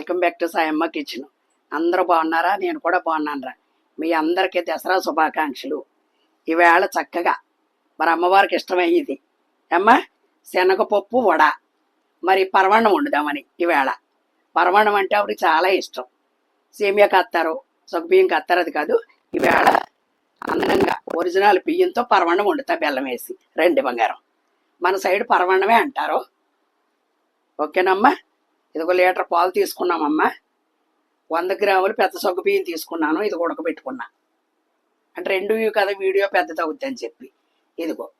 Welcome back to Sayamma kitchen. అందరూ బాగున్నారా? నేను కూడా బాగున్నానురా. మీ అందరికీ దసరా శుభాకాంక్షలు. ఈవేళ చక్కగా మరి అమ్మవారికి ఇష్టమయ్యేది. అమ్మ శనగపప్పు వడ. మరి పర్వణం వండుదామని ఈవేళ. పర్వణం అంటే ఆవిడకి చాలా ఇష్టం. సేమియా కత్తారు సగ్బియ్యం కత్తారు అది కాదు. ఈవేళ అందంగా ఒరిజినల్ బియ్యంతో పర్వణం వండుతా బెల్లం వేసి. రెండు బంగారం. మన సైడ్ పర్వణమే అంటారు. ఓకేనమ్మా? ఇదిగో లీటర్ పాలు తీసుకున్నామమ్మా. వంద గ్రాములు పెద్ద సగ్గు బియ్యం తీసుకున్నాను. ఇది ఉడకబెట్టుకున్నా. అంటే రెండు కదా వీడియో పెద్దది అవుద్ది అని చెప్పి. ఇదిగో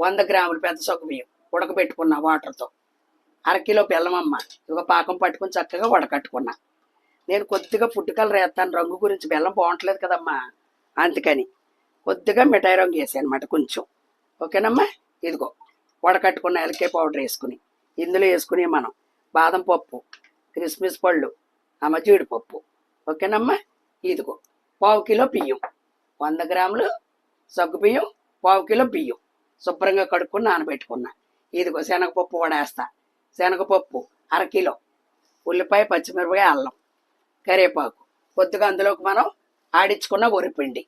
వంద గ్రాములు పెద్ద సగ్గు బియ్యం ఉడకబెట్టుకున్నా వాటర్తో. అరకిలో బెల్లమమ్మ. ఇదిగో పాకం పట్టుకుని చక్కగా వడకట్టుకున్నా. నేను కొద్దిగా ఫుడ్ కలర్ వేస్తాను. రంగు గురించి బెల్లం బాగుంటలేదు కదమ్మా. అందుకని కొద్దిగా మిఠాయి రంగు వేసాను అనమాట కొంచెం. ఓకేనమ్మా? ఇదిగో వడకట్టుకున్న ఎలకే పౌడర్ వేసుకుని. ఇందులో వేసుకుని మనం బాదం పప్పు కిస్మిస్ పళ్ళు అమ్మ జీడిపప్పు ఓకేనమ్మా? ఇదిగో పావు కిలో బియ్యం. వంద గ్రాములు సగ్గు బియ్యం పావు కిలో బియ్యం. శుభ్రంగా కడుక్కొని నానబెట్టుకున్నా. ఇదిగో శనగపప్పు వడేస్తా శనగపప్పు అరకిలో ఉల్లిపాయ పచ్చిమిరపకాయ అల్లం కరివేపాకు. కొద్దిగా అందులోకి మనం ఆడించుకున్న వరిపిండి.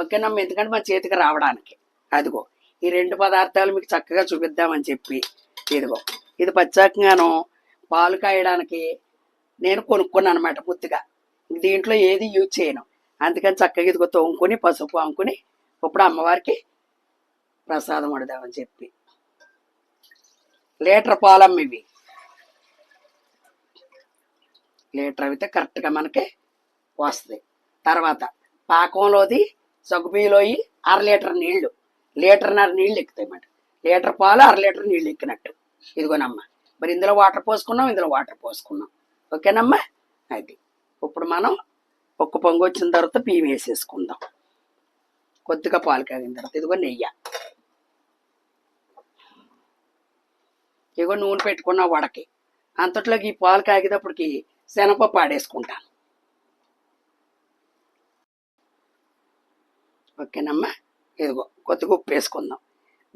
ఓకేనమ్మా? ఎందుకంటే మన చేతికి రావడానికి. అదిగో ఈ రెండు పదార్థాలు మీకు చక్కగా చూపిద్దామని చెప్పి. ఇదిగో ఇది ప్రత్యేకంగాను పాలు కాయడానికి నేను కొనుక్కున్నాను అనమాట ముద్దుగా దీంట్లో ఏది యూజ్ చేయను. అందుకని చక్కగా ఇదిగో తోముకొని పసుపు అమ్ముకుని ఇప్పుడు అమ్మవారికి ప్రసాదం వండుదామని చెప్పి. లీటర్ పాలమ్మ ఇవి. లీటర్ అయితే కరెక్ట్గా మనకి వస్తుంది. తర్వాత పాకంలోది సగుబీలోయి అర లీటర్ నీళ్ళు. లీటర్న్నర నీళ్ళు ఎక్కుతాయి అన్నమాట లీటర్ పాలు అర లీటర్ నీళ్ళు ఎక్కినట్టు. ఇదిగోనమ్మా. మరి ఇందులో వాటర్ పోసుకున్నాం ఇందులో వాటర్ పోసుకున్నాం. ఓకేనమ్మా? అది ఇప్పుడు మనం ఒక్క పొంగు వచ్చిన తర్వాత బియ్యం వేసేసుకుందాం. కొద్దిగా పాలు కాగిన తర్వాత ఇదిగో నెయ్యి. ఇదిగో నూనె పెట్టుకున్న వడకి. అంతట్లోకి ఈ పాలు కాగేటప్పటికి శనగపప్పు ఆడేసుకుంటాను. ఓకేనమ్మా? ఇదిగో కొద్దిగా ఉప్పు వేసుకుందాం.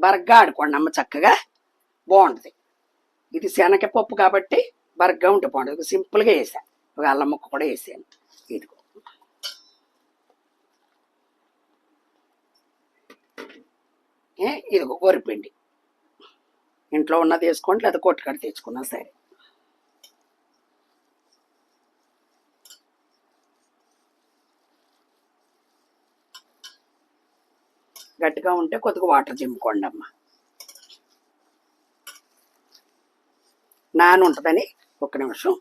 బరగ్గా ఆడుకోండి అమ్మ చక్కగా. బాగుంటుంది. ఇది శనగపప్పు కాబట్టి బరగ్గా ఉంటే బాగుంటుంది. సింపుల్గా వేసా. ఒక అల్లం ముక్క కూడా వేసాను. ఇదిగో. ఏ ఇదిగో వరిపిండి ఇంట్లో ఉన్నది వేసుకోండి లేదా కొట్టుకడి తెచ్చుకున్నా సరే. గట్టిగా ఉంటే కొద్దిగా వాటర్ చిమ్ముకోండి అమ్మా నాన ఉంటుందని ఒక నిమిషం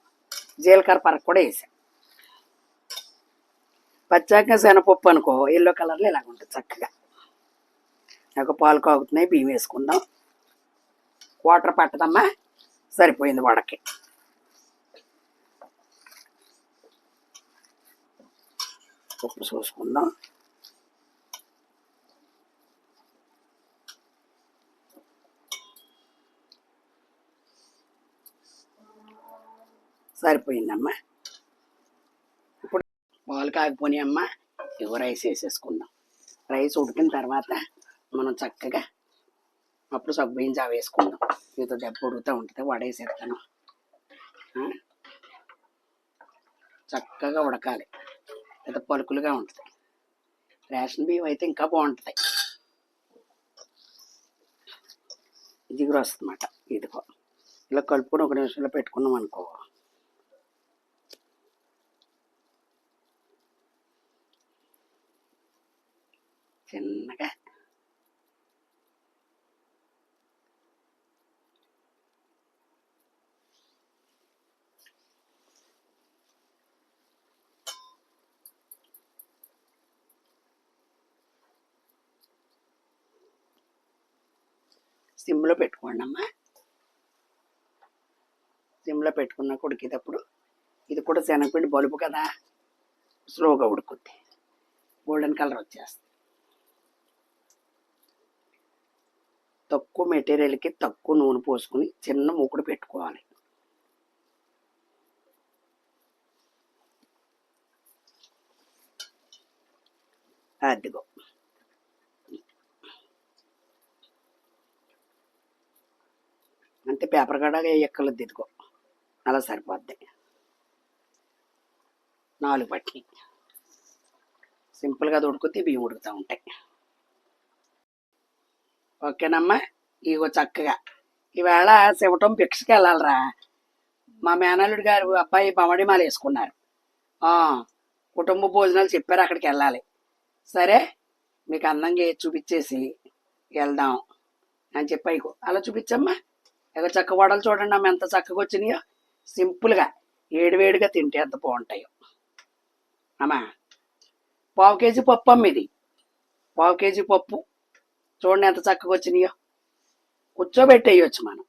జీలకర్ర పరకు కూడా వేసాను పచ్చాక శనపప్పు అనుకో ఎల్లో కలర్లో ఇలాగ ఉంటుంది చక్కగా. నాకు పాలు కాగుతున్నాయి బియ్యం వేసుకుందాం. వాటర్ పట్టదమ్మా సరిపోయింది వడకి. ఉప్పు చూసుకుందాం. సరిపోయిందమ్మా. ఇప్పుడు పాలు కాకపోయి అమ్మ ఇవ్వ రైస్ వేసేసుకుందాం. రైస్ ఉడికిన తర్వాత మనం చక్కగా అప్పుడు సగ్గుబియ్యం జావ వేసుకుందాం. మీతో దెబ్బ ఉడుకుతూ ఉంటుంది వడేసేస్తాను. చక్కగా ఉడకాలి. లేదా పలుకులుగా ఉంటుంది. రేషన్ బియ్యం అయితే ఇంకా బాగుంటుంది. దిగురు వస్తుందన్నమాట ఇదిగో. ఇలా కలుపుకొని ఒక నిమిషంలో పెట్టుకున్నాం అనుకో. చిన్నగా. సిమ్లో పెట్టుకోండి అమ్మా. సిమ్లో పెట్టుకున్న ఉడికేటప్పుడు ఇది కూడా శనగపిండి బలుపు కదా స్లోగా ఉడుకుద్ది. గోల్డెన్ కలర్ వచ్చేస్తుంది. తక్కువ మెటీరియల్కి తక్కువ నూనె పోసుకుని చిన్న మూకుడు పెట్టుకోవాలి. అదిగో అంతే పేపర్ కూడా ఎక్కలేదు ఇదిగో. అలా సరిపోద్ది. నాలుగు పట్టిని సింపుల్గా ఉడుకుతే బియ్యం ఉడుకుతూ ఉంటాయి. ఓకేనమ్మా ఇగో చక్కగా. ఈవేళ శివటం పిక్స్కి వెళ్ళాలిరా. మా మేనల్లుడు గారు అబ్బాయి బవడిమాల వేసుకున్నారు. కుటుంబ భోజనాలు చెప్పారు అక్కడికి వెళ్ళాలి. సరే మీకు అందంగా చూపించేసి వెళ్దాం అని చెప్పాయి ఇగో అలా చూపించమ్మా. ఇక చక్క వడలు చూడండి అమ్మ ఎంత చక్కగా వచ్చినాయో. సింపుల్గా ఏడువేడిగా తింటే ఎంత బాగుంటాయో. అమ్మా పావు కేజీ పప్పు అమ్మ ఇది. పావు కేజీ పప్పు. చూడండి ఎంత చక్కగా వచ్చినాయో. కూర్చోబెట్టేయచ్చు మనం.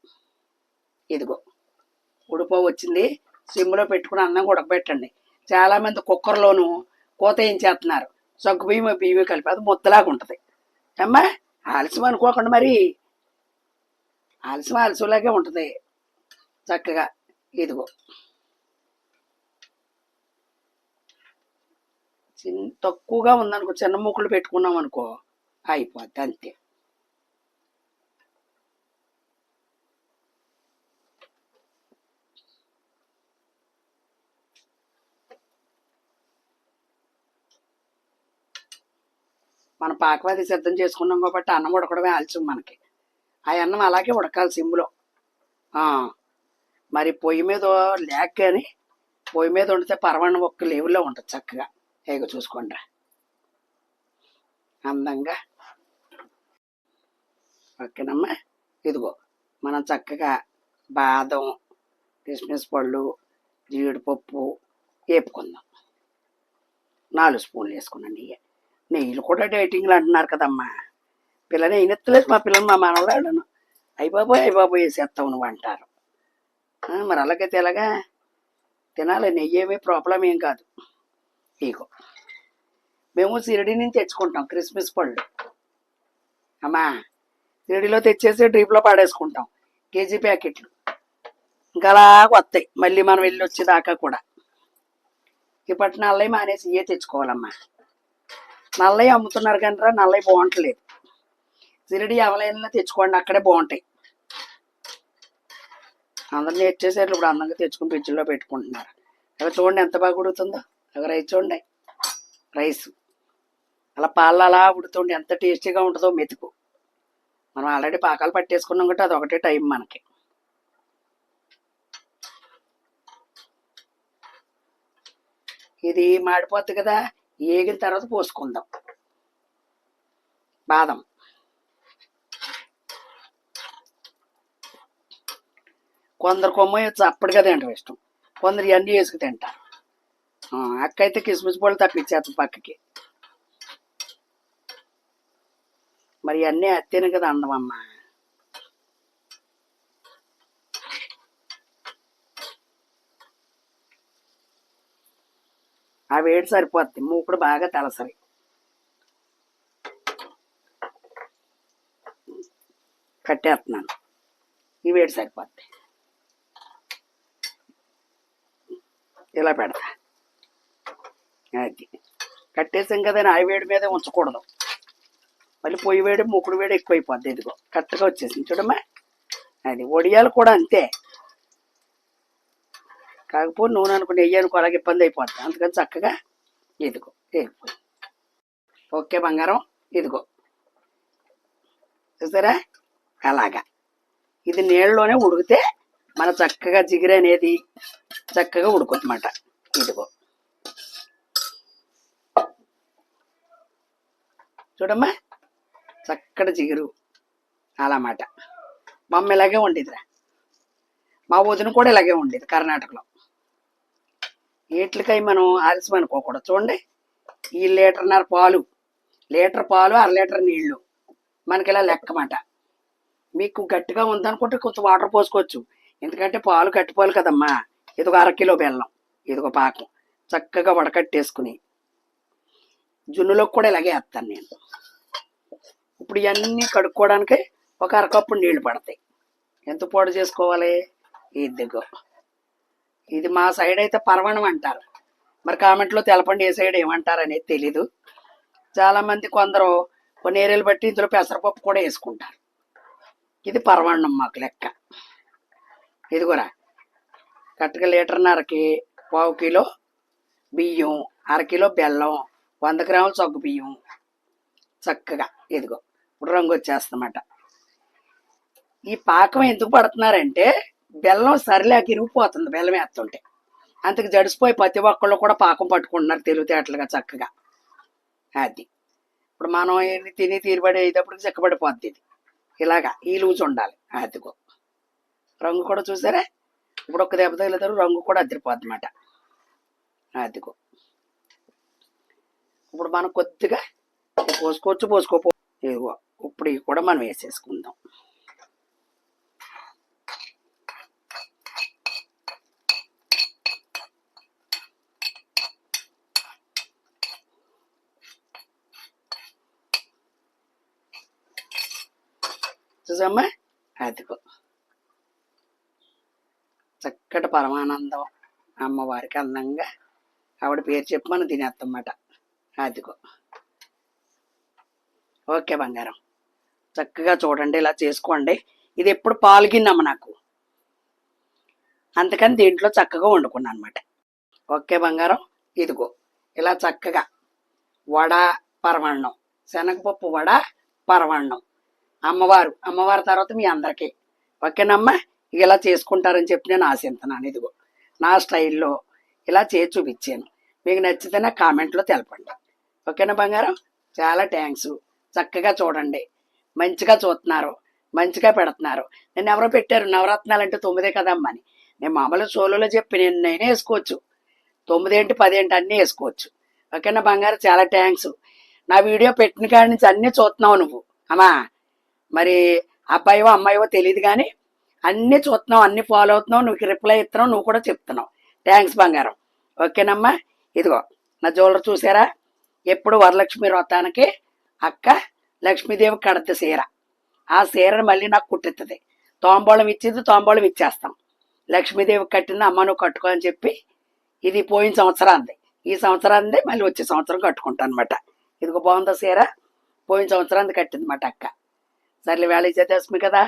ఇదిగో ఉడిపో వచ్చింది. సిమ్లో పెట్టుకుని అన్నం ఉడకబెట్టండి. చాలామంది కుక్కర్లోనూ కుక్కర్లోను ఏం చేస్తున్నారు? సగ్గు బియ్యం బియ్యం కలిపి అది ముద్దలాగా ఉంటుంది. అమ్మా ఆలస్యం అనుకోకుండా మరి. ఆలస్యం ఆలస్యంలాగే ఉంటుంది. చక్కగా ఇదిగో. చిన్న తక్కువగా ఉందనుకో చిన్న మూకులు పెట్టుకున్నాం అనుకో అయిపోద్ది అంతే. మన పాకవాది సిద్ధం చేసుకున్నాం కాబట్టి అన్నం ఉడకడమే ఆలస్యం మనకి. ఆ అన్నం అలాగే ఉడకాలి సిమ్లో. మరి పొయ్యి మీద లేక కానీ పొయ్యి మీద వండితే పరమాణం ఒక్క లేవుల్లో ఉంటుంది చక్కగా. ఇక చూసుకోండి అందంగా. ఓకేనమ్మా. ఇదిగో మనం చక్కగా బాదం కిస్మిస్ పళ్ళు జీడిపప్పు వేపుకుందాం నాలుగు స్పూన్లు వేసుకున్నాను నెయ్యి నెయ్యిలు కూడా డేటింగ్లు అంటున్నారు కదమ్మా. పిల్లని అయినెత్తలేదు మా పిల్లలు మా మనవరాళ్ళను. అయిపోయి అయిపోయి వేసేస్తావు నువ్వు అంటారు. మరి అలాగైతే ఎలాగా? తినాలి నెయ్యి ఏమీ ప్రాబ్లం ఏం కాదు. ఇగో మేము సిరిడి నుంచి తెచ్చుకుంటాం క్రిస్మస్ పళ్ళు. అమ్మా సిరిడిలో తెచ్చేసి డ్రీప్లో పాడేసుకుంటాం కేజీ ప్యాకెట్లు. ఇంకా అలా వస్తాయి. మళ్ళీ మనం వెళ్ళి వచ్చేదాకా కూడా. ఈ నల్లయి మానేసి ఇవే తెచ్చుకోవాలమ్మా. నల్లవి అమ్ముతున్నారు కానీ రా నల్లయి బాగుంటలేదు. సిరిడి అవలైనా తెచ్చుకోండి అక్కడే బాగుంటాయి. అందరు నేర్చేసారు ఇప్పుడు అందంగా తెచ్చుకుని ఫ్రిడ్జ్లో పెట్టుకుంటున్నారు. అవి చూడండి ఎంత బాగా ఉడుతుందో. అవి రైస్ చూడండి. రైస్. అలా పాలు అలా ఉడుతుండి ఎంత టేస్టీగా ఉంటుందో మెతుకు. మనం ఆల్రెడీ పాకాలు పట్టేసుకున్నాం కాబట్టి అది ఒకటే టైం మనకి. ఇది మాడిపోద్ది కదా. ఏగిన తర్వాత పోసుకుందాం. బాదం. కొందరు కొమ్మ అప్పటిగా తింటాం ఇష్టం. కొందరు ఇవన్నీ వేసుకు తింటారు. ఆ, అక్క అయితే కిస్మిస్ పళ్ళు తప్పించేస్తాం పక్కకి. మరి అన్నీ అత్తేనే కదా అందమమ్మా ఆ వేడి సరిపోద్ది. మూకుడు బాగా తలసరి. కట్టేస్తున్నాను. ఈ వేడి సరిపోద్ది. ఇలా పెడతా. అది. కట్టేసాం కదా ఆ వేడి మీదే ఉంచకూడదు. మళ్ళీ పొయ్యి వేడి మూకుడు వేడి ఎక్కువైపోద్ది. ఇదిగో కరెక్ట్గా వచ్చేసింది. చూడమ్మా. అది వడియాలు కూడా అంతే. కాకపోతే నూనె అనుకుని నెయ్యి అనుకో అలాగే ఇబ్బంది అయిపోద్ది. అందుకని చక్కగా ఇదిగో వేగిపోయి ఓకే బంగారం ఇదిగో. చూసారా? అలాగా. ఇది నీళ్ళలోనే ఉడికితే మన చక్కగా జిగిరి అనేది చక్కగా ఉడుకుతుందన్నమాట. ఇదిగో. చూడమ్మా చక్కటి జిగురు. అలా మాట మా అమ్మ ఇలాగే ఉండేదిరా మా వదిన కూడా ఇలాగే ఉండేది కర్ణాటకలో. వీటికై మనం ఆలస్యం అనుకోకూడదు చూడండి ఈ లీటర్న్నర పాలు లీటర్ పాలు అర లీటర్ నీళ్ళు మనకి ఇలా లెక్కమాట. మీకు గట్టిగా ఉందనుకుంటే కొంచెం వాటర్ పోసుకోవచ్చు. ఎందుకంటే పాలు గట్టిపాలు కదమ్మా. ఇది ఒక బెల్లం ఇది ఒక పాకం. చక్కగా వడకట్టేసుకుని. జున్నులోకి కూడా ఇలాగే వేస్తాను నేను. ఇప్పుడు ఇవన్నీ కడుక్కోవడానికి ఒక అరకప్పు నీళ్ళు పడతాయి. ఎంత పొడి చేసుకోవాలి? ఇదిగో. ఇది మా సైడ్ అయితే పర్వణం అంటారు. మరి కామెంట్లో తెలపండి ఏ సైడ్ ఏమంటారు అనేది తెలీదు. చాలామంది కొందరు కొన్ని ఏరియాలు బట్టి ఇందులో పెసరపప్పు కూడా వేసుకుంటారు. ఇది పర్వణం మాకు లెక్క. ఇదిగోరా కరెక్ట్గా లీటర్న్నరకి పావు కిలో బియ్యం అరకిలో బెల్లం వంద గ్రాముల సగ్గు బియ్యం. చక్కగా ఇదిగో ఇప్పుడు రంగు వచ్చేస్తమాట ఈ పాకం ఎందుకు పడుతున్నారంటే బెల్లం సరిలేక ఇరిగిపోతుంది బెల్లం వేస్తుంటే. అంతకు జడిసిపోయి ప్రతి ఒక్కళ్ళు కూడా పాకం పట్టుకుంటున్నారు తెలివితేటలుగా చక్కగా. అది. ఇప్పుడు మనం ఎన్ని తిని తీరుబడి అయ్యేటప్పుడు చిక్కబడిపోద్ది ఇది. ఇలాగా ఈ లూజ్ ఉండాలి. అదిగో. రంగు కూడా చూసారా? ఇప్పుడు ఒక దెబ్బ తగిలితారు రంగు కూడా అదిరిపోద్ది అదిగో. ఇప్పుడు మనం కొద్దిగా పోసుకోవచ్చు పోసుకోపో. ఇదిగో. ఇప్పుడు ఇవి కూడా మనం వేసేసుకుందాం. చూసమ్మా అదిగో. చక్కటి పరమానందం అమ్మవారికి అందంగా ఆవిడ పేరు చెప్పి మనం తినేస్తామన్నమాట అదిగో. ఓకే బంగారం. చక్కగా చూడండి ఇలా చేసుకోండి. ఇది ఎప్పుడు పాల్గిన్నమ్మ నాకు. అందుకని దీంట్లో చక్కగా వండుకున్నాను అనమాట ఓకే బంగారం. ఇదిగో. ఇలా చక్కగా వడ పరమాన్నం శనగపప్పు వడ పరమాన్నం అమ్మవారు అమ్మవారి తర్వాత మీ అందరికీ. ఓకేనమ్మా? ఇలా చేసుకుంటారని చెప్పి నేను ఆశిస్తున్నాను ఇదిగో నా స్టైల్లో ఇలా చేసి చూపించాను. మీకు నచ్చితే నా కామెంట్లో తెలపండి. ఓకేనా బంగారం? చాలా థ్యాంక్స్ చక్కగా చూడండి. మంచిగా చూస్తున్నారు. మంచిగా పెడుతున్నారు. నేను ఎవరో పెట్టారు నవరత్నాలు అంటే తొమ్మిదే కదమ్మా అని. నేను మామూలు షోలలో చెప్పి నేను నేనే వేసుకోవచ్చు. తొమ్మిదేంటి పదేంటి అన్నీ వేసుకోవచ్చు. ఓకేనా బంగారం? చాలా థ్యాంక్స్ నా వీడియో పెట్టిన కాడి నుంచి అన్నీ చూస్తున్నావు నువ్వు. అమ్మా! మరి అబ్బాయివో అమ్మాయివో తెలియదు కానీ అన్నీ చూస్తున్నావు అన్నీ ఫాలో అవుతున్నావు నువ్వు రిప్లై ఇస్తున్నావు నువ్వు కూడా చెప్తున్నావు. థ్యాంక్స్ బంగారం. ఓకేనమ్మా? ఇదిగో నా జ్యువెలరీ చూసారా? ఎప్పుడు వరలక్ష్మి వ్రతానికి అక్క లక్ష్మీదేవి కడత సీర ఆ సీరను మళ్ళీ నాకు కుట్టిస్తుంది తోంబోళం ఇచ్చింది తోంబోళం ఇచ్చేస్తాం. లక్ష్మీదేవి కట్టింది అమ్మ నువ్వు కట్టుకో అని చెప్పి ఇది పోయిన సంవత్సరాంది ఈ సంవత్సరాంది మళ్ళీ వచ్చే సంవత్సరం కట్టుకుంటాను అనమాట ఇదిగో బాగుందా సీర పోయిన సంవత్సరాంది కట్టింది మాట అక్క. సర్లే వేళ ఇచ్చేదేస్మి కదా.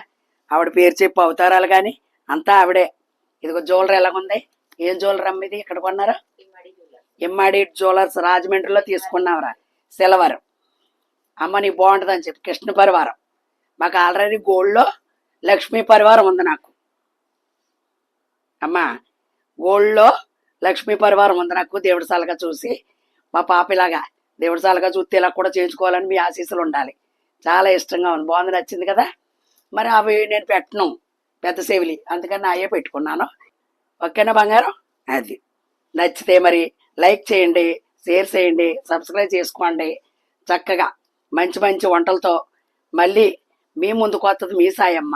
ఆవిడ పేరు చెప్పు అవతారాలు కానీ అంతా ఆవిడే. ఇదిగో జ్యువెలరీ ఎలాగుంది ఏం జ్యువెలరీ అమ్మది ఇక్కడ కొన్నారా? ఎమ్మాడి జ్యువెలర్స్ రాజమండ్రిలో తీసుకున్నావురా. సిల్వర్. అమ్మ నీకు అని చెప్పి. కృష్ణ పరివారం. మాకు ఆల్రెడీ గోల్డ్లో లక్ష్మీ పరివారం ఉంది నాకు. అమ్మా గోల్డ్లో లక్ష్మీ పరివారం ఉంది నాకు. దేవుడి సాలుగా చూసి మా పాప ఇలాగా దేవుడి సాలుగా చూస్తే ఇలా కూడా చేయించుకోవాలని మీ ఆశీస్సులు ఉండాలి. చాలా ఇష్టంగా ఉంది. బాగుంది నచ్చింది కదా? మరి అవి నేను పెట్టను పెద్ద సేవిలి. అందుకని నా అయ్యే పెట్టుకున్నాను. ఓకేనా బంగారం? అది. నచ్చితే మరి లైక్ చేయండి షేర్ చేయండి సబ్స్క్రైబ్ చేసుకోండి. చక్కగా మంచి మంచి వంటలతో మళ్ళీ మీ ముందు కొత్తది మీ సాయమ్మ.